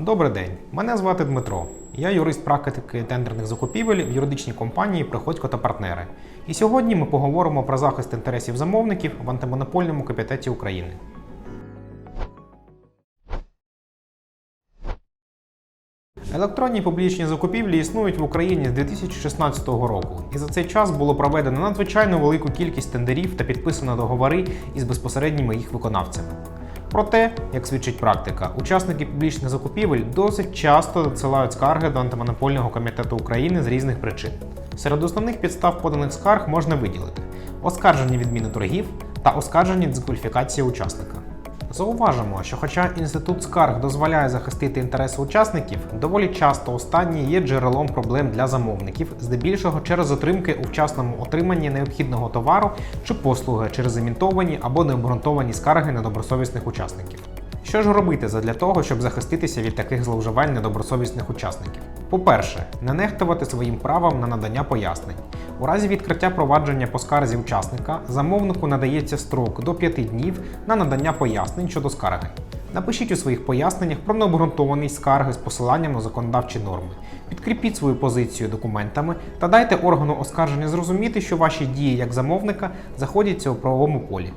Добрий день, мене звати Дмитро. Я юрист практики тендерних закупівель в юридичній компанії Приходько та партнери. І сьогодні ми поговоримо про захист інтересів замовників в антимонопольному комітеті України. Електронні публічні закупівлі існують в Україні з 2016 року, і за цей час було проведено надзвичайно велику кількість тендерів та підписано договори із безпосередніми їх виконавцями. Проте, як свідчить практика, учасники публічних закупівель досить часто надсилають скарги до антимонопольного комітету України з різних причин. Серед основних підстав поданих скарг можна виділити оскарження відміни торгів та оскарження дискваліфікації учасника. Зауважимо, що хоча інститут скарг дозволяє захистити інтереси учасників, доволі часто останні є джерелом проблем для замовників, здебільшого через затримки у вчасному отриманні необхідного товару чи послуги через імітовані або необґрунтовані скарги недобросовісних учасників. Що ж робити задля того, щоб захиститися від таких зловживань недобросовісних учасників? По-перше, не нехтувати своїм правом на надання пояснень. У разі відкриття провадження по скарзі учасника замовнику надається строк до 5 днів на надання пояснень щодо скарги. Напишіть у своїх поясненнях про необґрунтованість скарги з посиланням на законодавчі норми. Підкріпіть свою позицію документами та дайте органу оскарження зрозуміти, що ваші дії як замовника заходяться у правовому полі.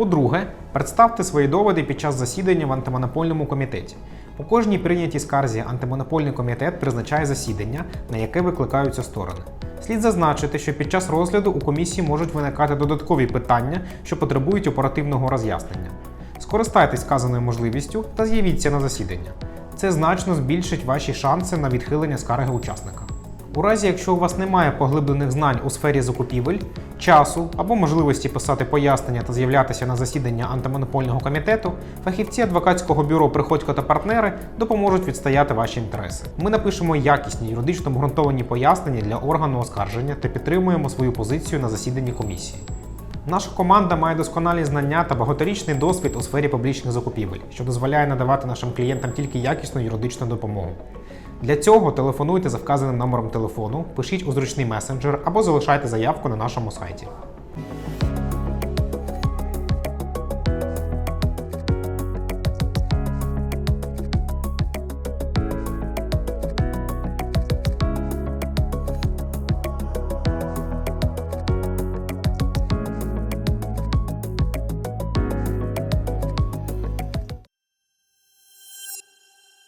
По-друге, представте свої доводи під час засідання в антимонопольному комітеті. У кожній прийнятій скарзі антимонопольний комітет призначає засідання, на яке викликаються сторони. Слід зазначити, що під час розгляду у комісії можуть виникати додаткові питання, що потребують оперативного роз'яснення. Скористайтесь вказаною можливістю та з'явіться на засідання. Це значно збільшить ваші шанси на відхилення скарги учасника. У разі, якщо у вас немає поглиблених знань у сфері закупівель, часу або можливості писати пояснення та з'являтися на засідання антимонопольного комітету, фахівці адвокатського бюро Приходько та партнери допоможуть відстояти ваші інтереси. Ми напишемо якісні юридично обґрунтовані пояснення для органу оскарження та підтримуємо свою позицію на засіданні комісії. Наша команда має досконалі знання та багаторічний досвід у сфері публічних закупівель, що дозволяє надавати нашим клієнтам тільки якісну юридичну допомогу. Для цього телефонуйте за вказаним номером телефону, пишіть у зручний месенджер або залишайте заявку на нашому сайті.